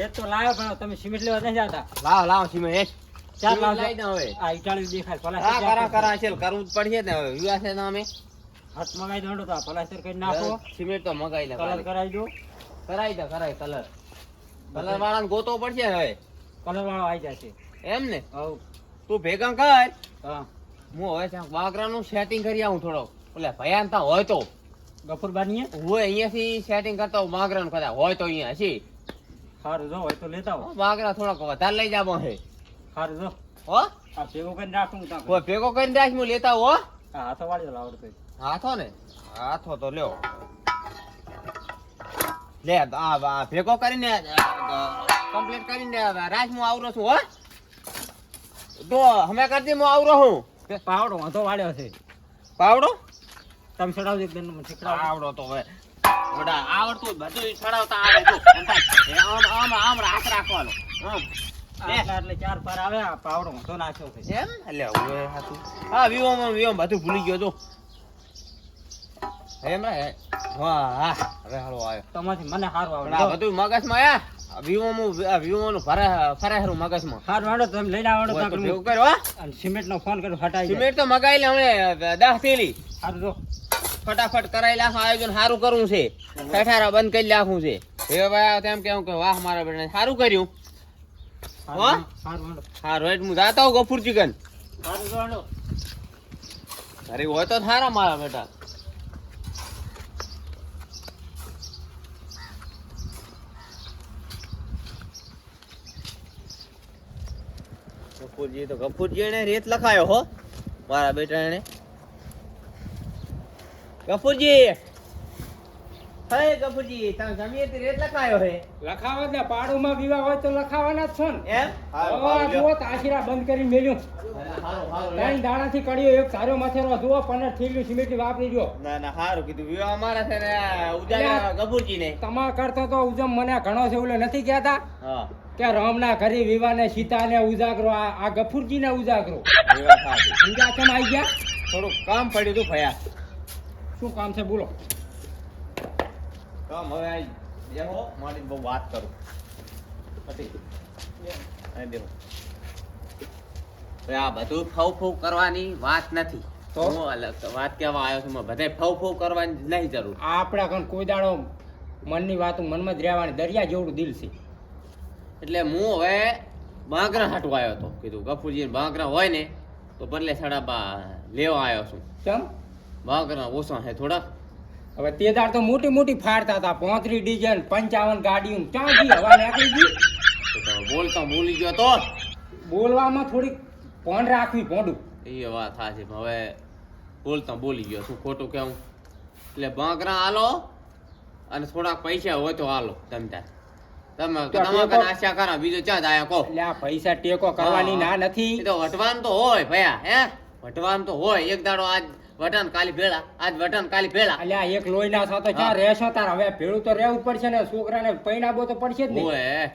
રેત તો લાવ્યો પણ તમે સિમેન્ટ લેવા નહીં જતા. લાવ લાવ સિમેન્ટ હેઠ ચાર સિમેન્ટ લાવજો. લાવી હવે. આ ઈટાળીયું દેખાય હા કરા કરા છે કરવું? જ પડશે ને હવે. વિવાહ છે ને હાથ મગાઈ દો તો પલાસ્ટર કરી નાખો. સિમેન્ટ તો મગાઈ લે કલર કરાવી દો. કરાઈ દે કરાઈ કલર. કલર વાળાને ગોતો પડશે હવે. કલર વાળો આવી જશે. એમ ને? હવ. તું ભેગા કર. હા. હું હવે ક્યાંક વાગરાનું સેટિંગ કરી આવું થોડો. ઓલે ભયાન તા હોય તો. ગફુર બાનીએ હું અહીંયાથી સેટિંગ કરતા હું વાગરાનું કદાચ હોય તો અહીંયા હશે સારું જો હોય તો લેતા આવો. વાગરા થોડોક વધારે લઈ જાબો હે. સારું જો. હો? આ ભેગો કરીને રાખું તા કોઈ ભેગો કરીને રાખ હું લેતા હો. હા હાથો વાળી આવડતો હાથો ને? હાથો તો લ્યો. લે આ ભેગો કરીને કમ્પ્લીટ કરીને રાખ હું આવરો છું હો. તો હમે કરતી હું આવરો હું. પાવડો વાંધો વાળ્યો છે. પાવડો? તમે ચડાવજો એક દંડ શીખડાવજો આવડો તો હવે. વડા આવડતું બધું ચડાવતા આવડે જો આમ આમ આમ રાખ રાખવાનો. આમ. એટલે ચાર પાર આવે આ પાવડો વાંધો નાખ્યો છે. એમ? એટલે હવે હાથું. હા વિવોમાં વિવો બધું ભૂલી ગયો તો એમ રે વાહ હવે હાલો આવ્યો. તમાથી મને સારું પણ આ બધું મગજમાં આ વિવોમાં વિવોનું ફરે ફરે હારું મગજમાં. સારું વાળો તમે લઈને આવડો તો કર્યો અને ફોન કર્યો હટાઈ સિમેન્ટ તો મગાઈ લે હમણે દસ થેલી. સારું જો. ફટાફટ કરાઈ લાખું આયોજન સારું કરવું છે. ઠેઠારા બંધ કરી લાખું છે. એ ભાઈ તેમ કેવું કે વાહ મારા બેટા સારું કર્યું. હો? સારું સારું હું જાતા હું ગફુર ચિકન. અરે હોય તો સારા મારા બેટા. ગફુરજી તો ગફુરજી એને રેત લખાયો હો. મારા બેટા એને. ગફુરજી. હે ગફુરજી તમે જમીએ તે રેત લખાયો હે લખાવા ને પાડોમાં વિવાહ હોય તો લખાવાના જ છો ને. એમ? હવે જુઓ તાશીરા બંધ કરી મેલ્યું. ત્રણ દાડાથી કડ્યો એક સારો મથેરો જુઓ પંદર થેલીનું સિમેન્ટ વાપરી જો ના ના સારું કીધું. વિવાહ અમારા છે ને ઉજાગરા ગફુરજી ને તમારા કરતા તો ઉજમ મને ઘણો છે ઓલે નથી કહેતા? હા. કે રામના ઘરે વિવાને સીતાને ઉજાગરો આ ગફુરજી ગફુરજીને ઉજાગરો. આઈ સમજ્યા કેમ આવી ગયા? થોડું કામ પડ્યું હતું ભયા. શું કામ છે બોલો. કામ હવે આ બેહો મારી બહુ વાત કરું. પછી બેહો. આ બધું ફવ ફવ કરવાની વાત નથી. તો? હું અલગ વાત કહેવા આવ્યો છું બધે ફવ ફવ કરવાની નહીં જરૂર. આ આપણા કણ કોઈ દાડો મનની વાત મનમાં જ રહેવાની દરિયા જેવડું દિલ છે. એટલે હું હવે બાંકરા હાટવા આવ્યો હતો. કીધું ગફુરજી બાંકરા હોય ને તો બદલે સડાબા લેવા આવ્યો છું. કેમ? બાંગરા ઓછા હે થોડા. હવે તે દાડ તો મોટી મોટી ફાડતા હતા. પોત્રીસ ડીઝલ પંચાવન ગાડીઓ. ચાંદી હવા નાખી ગઈ? બોલતા બોલી ગયો તો. બોલવામાં થોડીક પોંડ રાખવી પોંડું એ વાત થાય છે હવે બોલતા બોલી ગયો. શું ખોટું કેવું એટલે બાંકરા હાલો અને થોડાક પૈસા હોય તો હાલો તમતા તમે તો તમારા ટેકો- કને આશા કરા બીજો જાય કહો. એટલે પૈસા ટેકો કરવાની ના નથી. તો વટવાનું તો હોય ભયા હે? વટવાનું તો હોય. એક દાડો આજ વટન કાલી ભેળા આજ વટન કાલી ભેળા. અલ્યા એક લોહીના સાથે ક્યાં રહેશો તાર? હવે ભેળું તો રહેવું પડશે ને છોકરાને પૈણાબો તો પડશે જ નહીં.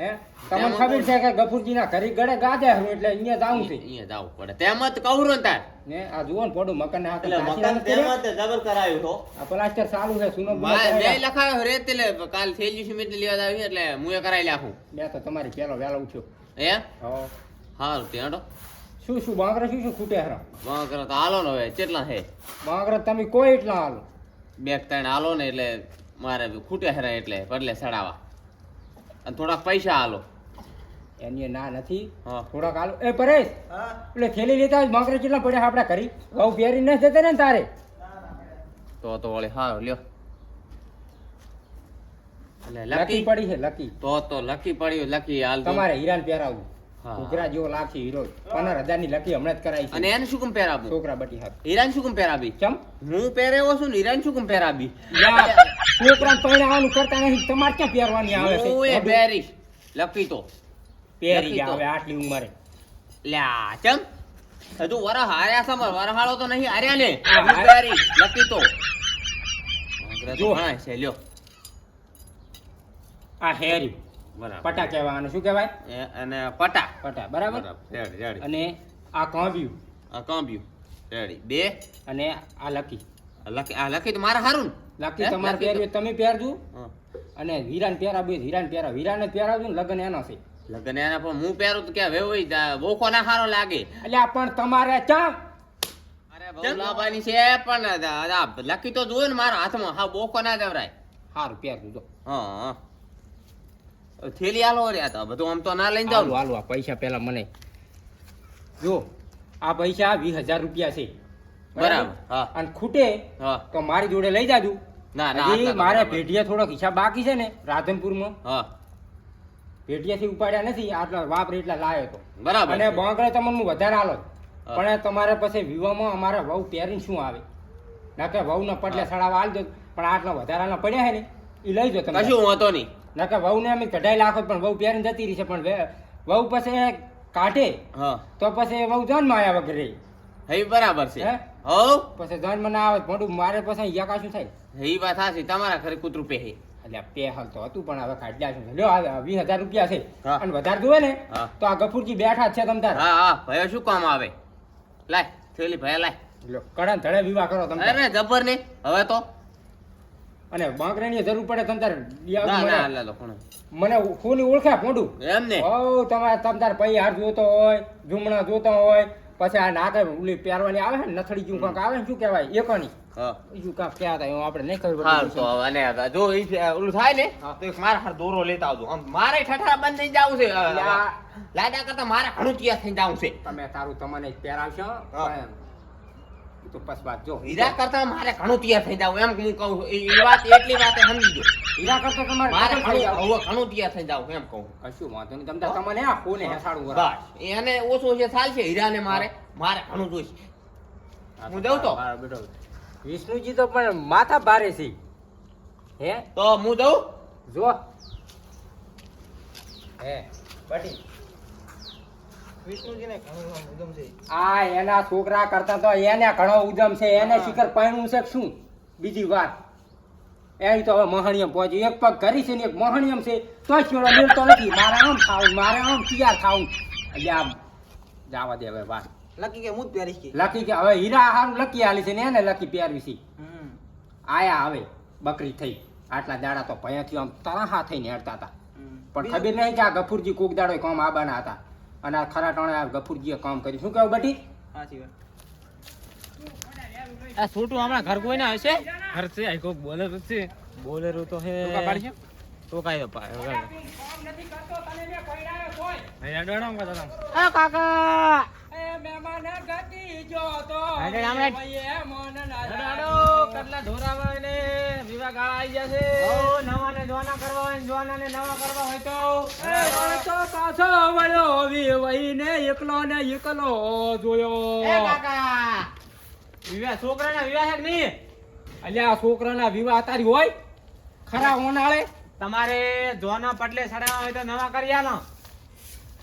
હે? તમને ખબર છે કે ગફુરજીના ઘરે ગળે ગાજે હું એટલે અહીંયા જાવું છે. અહીંયા જાવું પડે. તેમ જ કહું ને તાર. ને આ જુઓ ને પડું મકાન ના એટલે મકાન તેમ જ જબર કરાયું તો આ પ્લાસ્ટર ચાલુ છે સુનો મે. લખાયો રે એટલે કાલ થેલી સિમેન્ટ લેવા આવી એટલે હું એ કરાવી નાખું બે તો તમારી પેલો વેલો ઉઠ્યો. હે? હા. હારું ત્યાં તો શું શું બાંકરા શું શું ખૂટે હરા? બાંકરા તો હાલો ને હવે કેટલા છે? બાંકરા તમે કોઈ એટલા હાલો. બે ત્રણ હાલો ને એટલે મારે ખૂટે હરા એટલે બદલે સડાવા. અને થોડાક પૈસા હાલો. એની ના નથી. હા. થોડાક હાલો. એ પરેશ એટલે થેલી લેતા બાંકરા બાંગરા કેટલા પડ્યા આપણે કરી ઘઉં પહેરી ન જતે ને તારે? તો તો વળી હારો લ્યો. એટલે લકી પડી છે લકી. તો તો લકી પડ્યું લકી હાલ તમારે હીરાન પહેરાવવું. ઘૂઘરા જેવો લાગશે હીરો. પંદર હજારની લકી હમણાં જ કરાવી અને એને શું કેમ પહેરાવું છોકરા બટી હાથ. હીરાન શું કેમ પહેરાવી? ચમ? હું પહેરેવો છું ને હીરાન શું કેમ પહેરાવી? છોકરા પરણાવવાનું કરતા નહીં તમારે ક્યાં પહેરવાની આવે હું એ છે પહેરીશ. લકી તો. પહેરી. હવે આટલી ઉંમરે. લ્યા ચમ. હજુ વર હાર્યા સમર વરહાળો તો નહીં હાર્યા ને. હા, પહેરીશ. લકી તો. જો. હા છે લ્યો. આ હેરી પટા કહેવાનું શું કહેવાય? અને પટા. પટા બરાબર? અને આ કાંબ્યું આ કાંબ્યું રેડી. બે. અને આ લકી. લકી આ લકી તો મારે હારું લકી તમારે હોય તમે પહેરજો. અને હીરાન પહેરા બે હીરાન પહેરા હીરાને પહેરાવજો ને લગ્ન એનો છે. લગ્ન એના પણ હું પહેરું તો ક્યાં વેવાઈ બોકો ના સારો લાગે. એટલે પણ તમારે ચા અરે બહુ છે પણ લકી તો જોયું ને મારા હાથમાં. હા બોકો ના જવરાય સારું પહેરજો જો. હા હા. થેલી આલો રહ્યા તો બધું આમ તો ના લઈને જાવ હાલો આ પૈસા પહેલા મને. જો આ પૈસા વીસ હજાર રૂપિયા છે. બરાબર? હા. અને ખૂટે તો મારી જોડે લઈ જાજુ. ના ના મારે ભેટિયા થોડોક હિસાબ બાકી છે ને રાધનપુરમાં. હા. પેઢીએથી ઉપાડ્યા નથી આટલા વાપરે એટલા લાયો તો. બરાબર. અને. બાંકડે તમને હું વધારે આલો. પણ તમારે પછી વિવાહમાં અમારે વહુ પહેરીને શું આવે? ના કે વહુને પટલે હા. સડાવા આલજો પણ આટલા વધારાના પડ્યા છે ને એ લઈ જો તમે કશું વાંધો નહીં. ના કે વહુને અમે કઢાઈ લાખો પણ વહુ પહેરીને જતી રહી છે પણ વહુ પછી કાઢે. હા. તો પછી વહુ જન્મ આવ્યા વગર. હઈ બરાબર છે. હે? પછી જન્મ ના આવે મોઢું મારે પછી યકા શું થાય? હઈ વાત હાચી તમારા ઘરે કૂતરું પહે એટલે પે હાલ તો હતું પણ હવે કાઢ્યા લ્યો વીસ હજાર રૂપિયા છે. અને વધારે જોવે ને તો આ ગફુરજી બેઠા છે તમ તાર. હા હા ભયો શું કામ આવે? લાય થેલી ભયા લાય. લ્યો કડા ધડે વિવાહ કરો તમે. અરે જબર ને. હવે તો? અને બાંકરાની જરૂર પડે તમ તાર ના ના મને. લે લો કોણ મને કોની ઓળખે મોઢું. એમ ને? ઓ તમારે તમ તાર હાર જોતો હોય ઝુમણા જોતો હોય પછી આ નાકે ઉલી પહેરવાની આવે ને નથડી જેવું કાંક આવે ને શું કહેવાય એકોની. હા. બીજું કાંક કહેતા એવું આપણે નહીં ખબર હા તો અને જો ઈ ઓલું થાય ને. તો એક મારા હાર દોરો લેતા આવજો. આમ મારે ઠઠા બંધ થઈ જાવું છે. લાડા કરતા મારે ઘણું તૈયાર થઈ જાવું છે. તમે તારું તમને જ પહેરાવશો તો પસ વાત જો હીરા કરતા મારે ઘણું તૈયાર થઈ જાવ એમ હું કહું ઈ વાત એટલી વાત સમજી હીરા કરતા તમારે મારે ઘણું ઘણું તૈયાર થઈ જાવ એમ કહું. કશું વાંધો નહીં તમ તાર તમને આ ફોને હેસાડું. બસ. એને ઓછો છે ચાલશે હીરાને મારે મારે ઘણું જોઈશે. હું દઉં તો? બેટો વિષ્ણુજી તો પણ માથા ભારે છે. હે? તો હું દઉં જો હે બટી આ એના છોકરા કરતા તો એને ઘણો ઉદમ છે. એને શિખર પહેણું છે કે શું? બીજી વાત. એ તો હવે મહાણિયમ પહોંચ્યું એક પગ ઘરી છે ને એક મહાણિયમ છે. તો છોડો મેળતો નથી. મારે આમ ખાવું મારે આમ તૈયાર ખાવું. આમ જાવા દે હવે વાત. લકી કે હું જ પહેરીશ લકી કે હવે હીરા હારું લકી આલી છે ને એને લકી પહેરવી છે. આયા હવે બકરી થઈ. આટલા દાડા તો ભયાથી આમ તરાહા થઈને હેડતા હતા. પણ ખબર નહીં કે આ ગફુરજી કોક દાડો કોમ આબાના હતા. અને આ ખરા ટાણે આ ગફુરજીએ કામ કર્યું. શું કહું બટી? સાચી વાત. આ છોટું હમણાં ઘર કોઈ ના હશે ઘર છે આ કોક બોલેરો છે. બોલેરો તો હે? તો કાઈ પાય એ કાકા! મહેમાન ગતિ જો તો હાડે હમણાં- કેટલા ઢોરા ને વિવાહ ગાળા આવી ગયા છે. નવા ને જોવાના કરવા હોય ને ને નવા કરવા હોય તો? તો પાછો વળ્યો વિવઈને એકલો ને એકલો જોયો. એ કાકા. વિવાહ છોકરાના વિવાહ છે નહીં? અલ્યા છોકરાના વિવાહ તારી હોય? ખરા ઓનાળે? તમારે જોના પટલે સડા હોય તો નવા કરી આલો.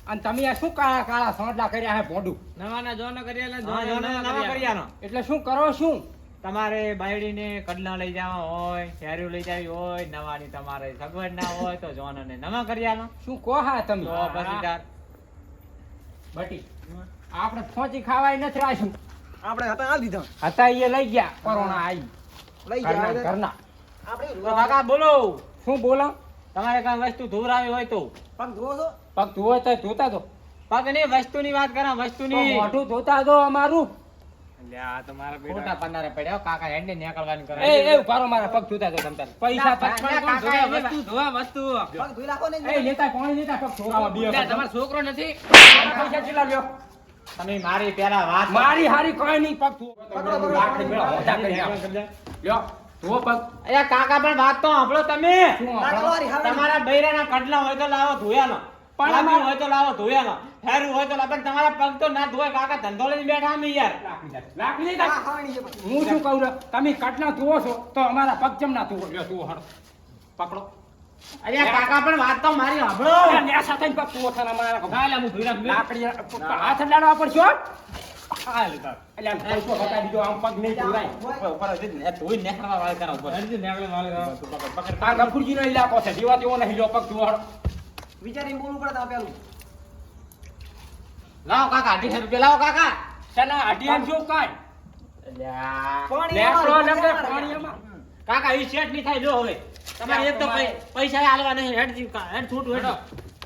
અને તમે આ શું કાળા કાળા સોંટલા કર્યા હે ભોંડું? નવાના જોવાના કરી આલો નવા કર્યાનો. એટલે શું કરો શું? તમારે બાયડીને કડલા લઈ જવા હોય શેરીઓ લઈ જવી હોય નવાની તમારે સગવડ ના હોય તો જોવાના નવા કરી શું કહો હા તમે? તો પછી તાર બટી આપણે ફોચી ખાવાય નથી રાખ્યું. આપણે હતા આ લીધા. હતા એ લઈ ગયા કોરોના આવી. લઈ ગયા ઘરના આપણે બોલો. શું બોલો? તમારે કઈ વસ્તુ ધોરાવી હોય તો. પગ ધોવો છો? પગ ધોવો તો ધોતા દો. પગની વસ્તુની વાત કરા તો વસ્તુની મોઢું ધોતા દો અમારું. ખોટા પન્નારે પડ્યા હો, કાકા હેડને નીકળવાની કરે. એ એ ઊભા મારા પગ ધોતા દો તમ પૈસા ના, કોણ ધોવે? વસ્તુ ધોવા વસ્તુ. પગ ધોઈ નાખો ને એ લેતા પાણી લેતા પગ ધોવા. બે તમારો છોકરો નથી? પૈસા કેટલા લ્યો? તમે મારી પેલા વાત મારી હારી કોઈ નહીં પગ ધોવો. પકડો, પકડો. લાકડી મેળો, મોઢા કરી લ્યો. ધોવો અરે કાકા પણ વાત તો સાંભળો તમે. તમારા બૈરાના કડલા હોય તો લાવો ધોયાનો. પણ પણ હોય તો લાવો ધોયાનો. હેરું હોય તો પણ તમારા પગ તો ના ધોય કાકા ધંધો લઈને બેઠા અમે યાર. લાકડી આ લેતા. ખાવાની છે પછી. હું શું કહું તમે કટના ધોવો છો તો અમારા પગ કેમ ના ધોવો. લ્યો ધોવો હાલો. પકડો. અરે કાકા પણ વાત તો મારી સાંભળો. ન્યા સાથે પગ ધોવો છો અમારા. લાકડી હાથ અડાડવા પડશે હો. એટલે આમ પૈસો હટાવી દીધો, આમ પગ નહીં ધોવાય. ઉપર, ઉપર ને ધોઈ નેકળવા વાળી કરો ઉપર. પકડ, પકડ. આ ગફુરજીનો ઇલાકો છે જીવા જેવો નહીં લ્યો પગ ધોવો વિચારીને બોલવું પડે તમારે પેલું લાવો કાકા અઢીસો રૂપિયા લાવો કાકા શેના અઢિયાન શું કાંઈ? અલ્યા. પાણી લેકડો એમાં, લેકડો પાણી પાણી એમાં. એમાં. કાકા ઈ સેટ નહીં થાય જો હવે તમારે એક તો પૈસા હાલવા નહીં હેડ હેડ છૂટ હેડો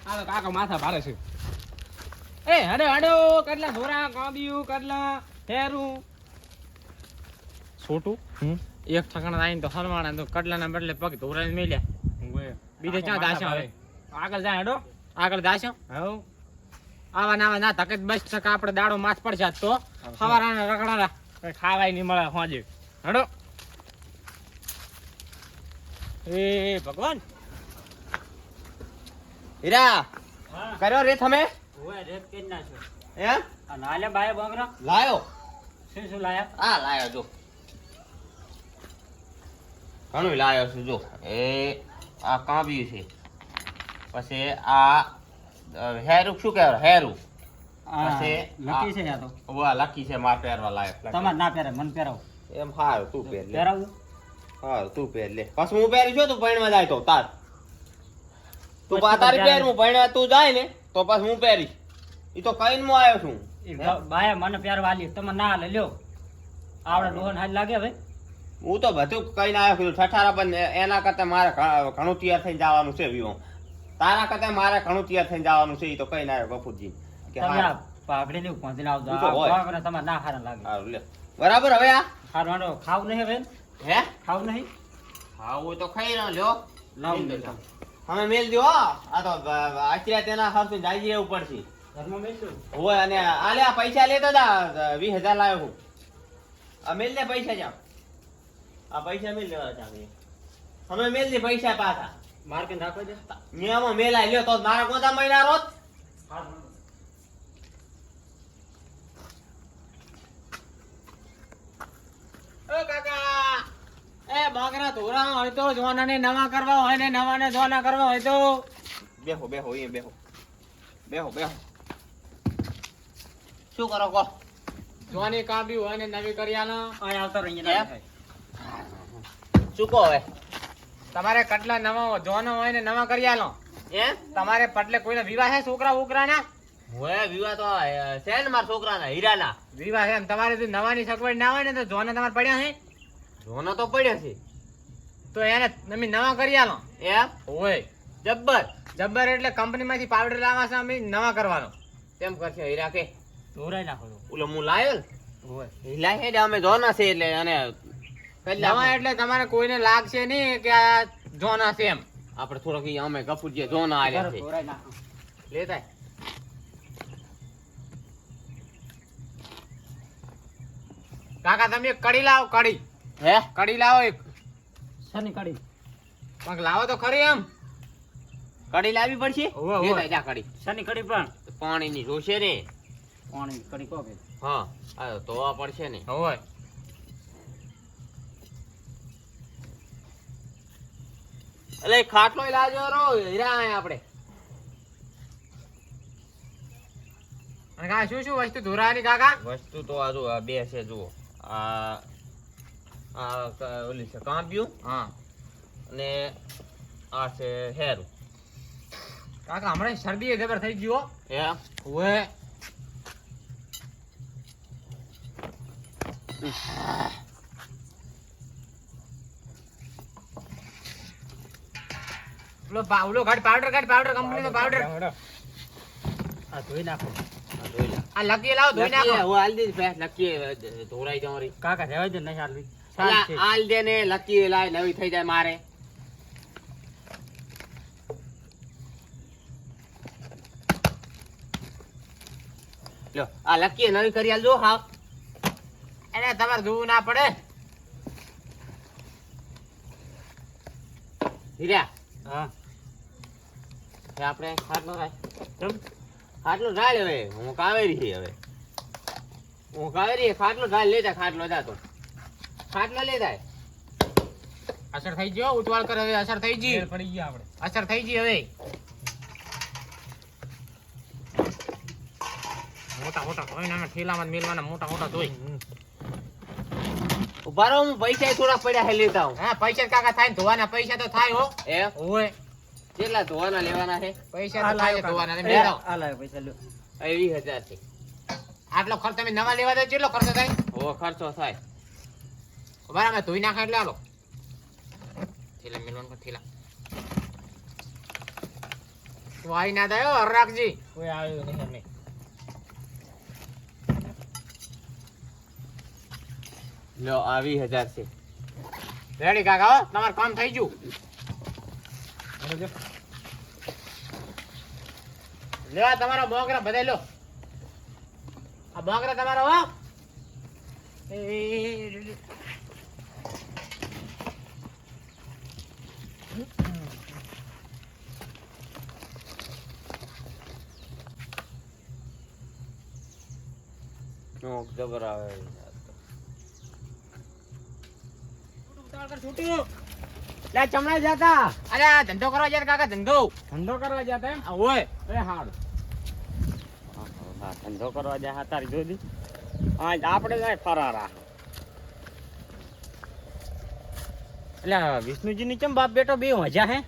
હાલો કાકા માથા ભારે છે એ અરે હડો કડલા ધોરા કાંદિયું કેટલા હેરું. છોટું એક ઠકાણા આવીને તો હરવાણા તો કડલાના બદલે પગ ધોરાને મેલ્યા. બીજે ક્યાં દાશો હવે? આગળ જાય હડો? આગળ દાશો હવ આવા ના ના તકે બસ ટકા આપણે દાડો માસ પડશે તો. સવારના રખડાના. કઈ ખાવાય નહીં મળે હોજે. હડો. એ ભગવાન. હીરા કર્યો રે તમે? આ લાલે બાય બોંગરા લાયો? શું શું લાયા? આ લાયો જો. ઘણું લાયો છું જો. એ આ કાંબિયું છે. પછી આ હેરું શું કહેવાય? હેરું. છે તો. વાહ લકી છે માર પહેરવા લાયક તમારે ના પહેરે મને પહેરાવો. એમ હારું તું પહેર લે. પહેરાવું? હારું તું પહેર લે. પછી હું પહેરી છું તું ભણવા જાય તો તાર. તું તારી પહેર હું ભણવા તું જાય ને તો પછી હું પહેરીશ ઈ તો કઈ હું આવ્યો છું. એ બાય મને પહેરવા તમે ના લે લ્યો. આવડે ડોહન હાલ લાગે ભાઈ હું તો બધું કઈને આવ્યો છું. ઠઠારા પણ એના કરતા મારે ઘણું તૈયાર થઈને જવાનું છે વિવો. તારા કરતા મારે ઘણું તૈયાર થઈને જવાનું છે એ તો કઈને આવ્યો ગફુરજી કે હા. પાઘડી લેવું પહોંચીને આવજો. તમારે ના હારા લાગે. હારું લે બરાબર હવે આ? હારું હાલો ખાવું નહીં હવે? હે? ખાવું નહીં? હું તો ખાઈ રહ્યો લ્યો. લાવું. અમે મેલ દો આ તો આચર્યા તેના હરથી જાય જેવું પડશે. ઘરમાં મેલ હોય અને આલે આ પૈસા લેતા હતા વીસ હજાર લાવ્યો હું. આ મેલ દે પૈસા જાવ આ પૈસા મેલ લેવા હતા અમે મેલ દે પૈસા પાછા. માર્કેટ રાખો દે? નિયમો મેલાય લ્યો તો મારા કોતા મહિના રોજ. કાકા! એ બાગરા ધોરા હોય તો જોનાને નવા કરવા હોય ને નવાને જોના કરવા હોય તો. બેહો બેહો એ બેહો. બેહો બેહો. શું કરો કો જોની કાબી હોય ને નવી કરિયાનો અહીં આવતો? શું કહો હવે? તમારે કટલા નવા જોનો હોય ને નવા કરી આલો. એ તમારે પટલે કોઈને વિવાહ છે છોકરા ઉકરાના હોય વિવાહ તો છે ને મારા છોકરાના હીરાના. વિવાહ છે એમ તમારે જો નવાની સગવડ ના હોય ને તો જોને તમારે પડ્યા છે જોનો તો પડ્યો છે. તો એને તમે નવા કરી આલો. એમ? હોય જબ્બર. જબ્બર એટલે કંપનીમાંથી પાવડર લાવવા છે અમે નવા કરવાનો. તેમ કરશે? હીરા કે ધોરાઈ નાખો ઓલો હું લાયો હોય હીરા હેડે અમે જોના છે એટલે અને નવા એટલે તમારે કોઈને લાગશે નહીં કે આ જોના છે એમ. આપણે થોડોક અમે કપૂરજી જોના આવ્યા છે. લેતા કાકા તમે કડી લાવો કડી હે? કડી લાવો એક. શની કડી? પણ લાવો તો ખરી એમ. કડી લાવી પડશે? હોવે. લેતા જા કડી. શની કડી પણ. પાણીની જોશે ને. પાણી કડી કો કે હા આ ધોવા પડશે ને. હોય એટલે ખાટલો લાજો રો હીરા આય આપણે અને કાકા શું શું વસ્તુ ધોરાની કાકા? વસ્તુ તો આ જો આ બે છે જુઓ. આ આ ઓલી છે કાંપિયું હા. અને આ છે હેરું. કાકા હમણાં શરદી જબર થઈ ગયો હે. હવે પેલો પાવલો ઘાટ પાવડર ઘાટ પાવડર કંપની નો પાવડર આ ધોઈ નાખો. આ જોઈ લે. આ લકી લાવો ધોઈ નાખો. હું હાલ દઈશ લકી ધોરાઈ જવાની કાકા રહેવા દે નહીં હાલવી હાલ દે ને લકી લાય નવી થઈ જાય મારે. આ લકી નવી કરી આલજો હા એને તમારે જોવું ના પડે. હીરા હા. આપણે ખાટલો રાખ ખાટલો ઢાળ હવે હું કાવેરી છે હવે. હું કાવેરી ખાટલો ઢાળ લેતા ખાટલો જાતો ખાટલો લેતા અસર થઈ ગયો ઉતવાળ કર હવે અસર થઈ ગઈ. પડી ગયા આપણે. અસર થઈ ગઈ હવે. મોટા મોટા ધોઈને ઠેલામાં મેલવાના મોટા મોટા ધોઈ ઊભા રહો હું પૈસા થોડા પડ્યા હે લેતા હું હા પૈસા કાકા થાય ધોવાના પૈસા તો થાય હો. એ હોય કેટલા ધોવાના લેવાના છે પૈસા તો થાય ધોવાના ને એ, આ લાવ પૈસા લ્યો. એ વીસ હજાર છે. આટલો ખર્ચ તમે નવા લેવા દે કેટલો ખર્ચો થાય? ઓ ખર્ચો થાય. બરાબર ધોઈ નાખે એટલે હાલો થેલા મેલવાનું પણ થેલા વાઈ ના દયો હર રાખજી કોઈ આવ્યું નહીં અમે લો આવી હજાર છે રેડી કાકા હો તમારું કામ થઈ ગયું લેવા તમારો બોકરા બધાય લો આ બોકરા તમારો હો જબર આવે લે ચમડા જતા. અરે આ ધંધો કરવા જતા કાકા ધંધો. ધંધો કરવા જતા એમ? ઓય એ હારું. ધંધો કરવા જા તારી જોદી આજ આપણે જાય ફરારા એટલે વિષ્ણુજી ની ચમ બાપ બેટો બે મજા હે?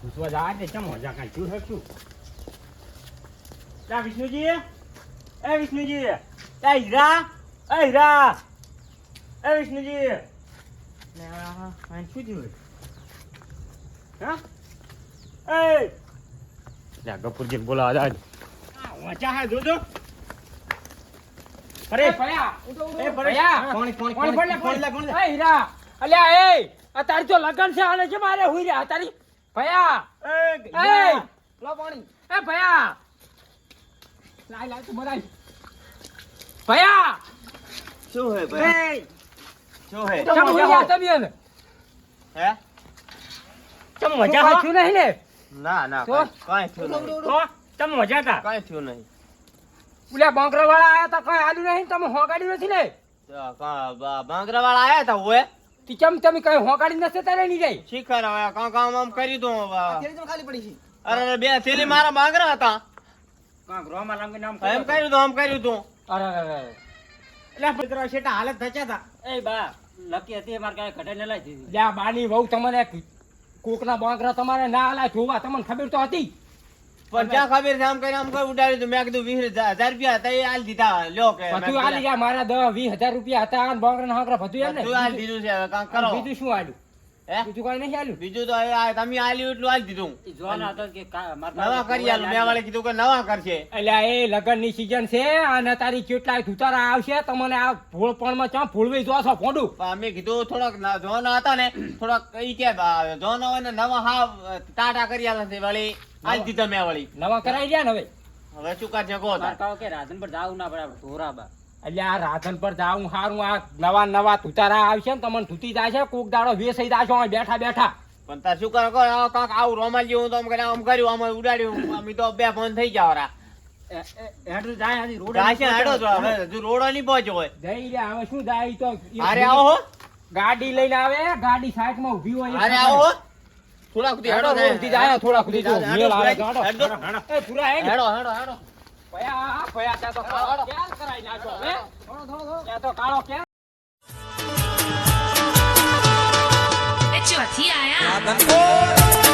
પૂછવા જા તે ચમ મજા કાઈ શું હે શું? વિષ્ણુજી. એ વિષ્ણુજી એ હીરા એ હીરા એ વિષ્ણુજી. શું થયું હા? એ! લે ગપુરજી બોલાવા જા. વાચા હે જોજો. અરે ભયા એ ભયા પાણી પાણી કોણ પાણી કોણ લે પાણી કોણ લે હીરા અલ્યા એ આ તારી તો લગન છે આને જે મારે હુઈ રહ્યા? તારી ભયા. એ લો પાણી. એ ભયા. લાય લાય તું મરાય ભયા! શું હે ભયા શું હે ચમ હુઈ તમે હે? ચમ મજા હા નહીં ને ના ના કાઈ થયું નહીં. તો ચમ મજા તા કાઈ થયું નહીં. ઉલ્યા બાંકરા વાળા આયા તા કઈ આલ્યું નહીં? તમે હોગાડ્યું નથી ને? બાંકરા વાળા આયા તા ઓએ તી ચમ તમે કઈ હોગાડી નથી તારે ની જાય? શિખર હવે કાં કામ આમ કર્યું દો હવે. થેલી તો ખાલી પડી છે. અરે બે થેલી મારા બાંગરા હતા. કાંક રોમા લાંબી નામ એમ કર્યું તો આમ કર્યું તું અરે અરે અરે. એટલે પત્ર શેટા હાલત થચા તા. એ બા લકી હતી મારે કાંઈ ઘટે ને લાવી દીધી લ્યા બાની વહુ તમને કોકના બાંકરા તમારે ના આલા જોવા તમને ખબર તો હતી. પણ ક્યાં ખબર છે? આમ કરીને આમ કરી ઉડાડ્યું તું? મેં કીધું વીસ હજાર રૂપિયા હતા એ આલ દીધા. લ્યો કે બધું આલી ગયા મારા દસ વીસ હજાર રૂપિયા હતા અને બાંકરા હાંકરા બધું એમ ને બધું દીધું છે હવે કરો. બીજું શું આલ્યું હે બીજું કઈ નહીં આલ્યું બીજું તો તમે આલ્યું એટલું આલ દીધું. કે નવા કરી આલું. મેં વાળે કીધું કે નવા કરશે. એટલે એ લગનની સીઝન છે અને તારી કેટલાય ધુતારા આવશે તમને આ ભૂળપણમાં ચા ભૂલવી જો છો ફોડું અમે કીધું થોડોક ન- હતા ને થોડોક ઈ કે બા- હોય ને નવા હાવ ટાટા કરી આલે છે વળી. આલ દીધા મેં વળી નવા કરાઈ ગયા ને હવે? હવે શું કરશે કહો મારે કે રાધન પર જાવું ના પડે ધોરાબા. એટલે આ રાધન પર જાવું સારું આ નવા નવા ધુતારા આવશે ને તમને ધૂતી જાય છે કોક દાડો વેસાઈ જાય બેઠા બેઠા. પણ તાર શું કરો કાંક આવું રોમાલ જેવું તો આમ આમ કર્યું આમ ઉડાડ્યું અમે તો બે ફોન થઈ જાવ વરા. હેઠું જાય હજી રોડ રાશે હેડો છો હવે હજુ રોડો નહીં પહોંચ્યો હોય. જઈ રહ્યા હવે શું જાય તો અરે આવો હો. ગાડી લઈને આવે ગાડી સાઈડમાં ઊભી હોય આવો થોડા સુધી હેડો હેડો જાય થોડા સુધી હેડો, હેડો, હેડો. ભયા, ભયા, ત્યાં તો કાળો ક્યાં કરાઈ નાખ્યો હવે? ત્યાં તો કાળો ક્યાં ચોથી આયા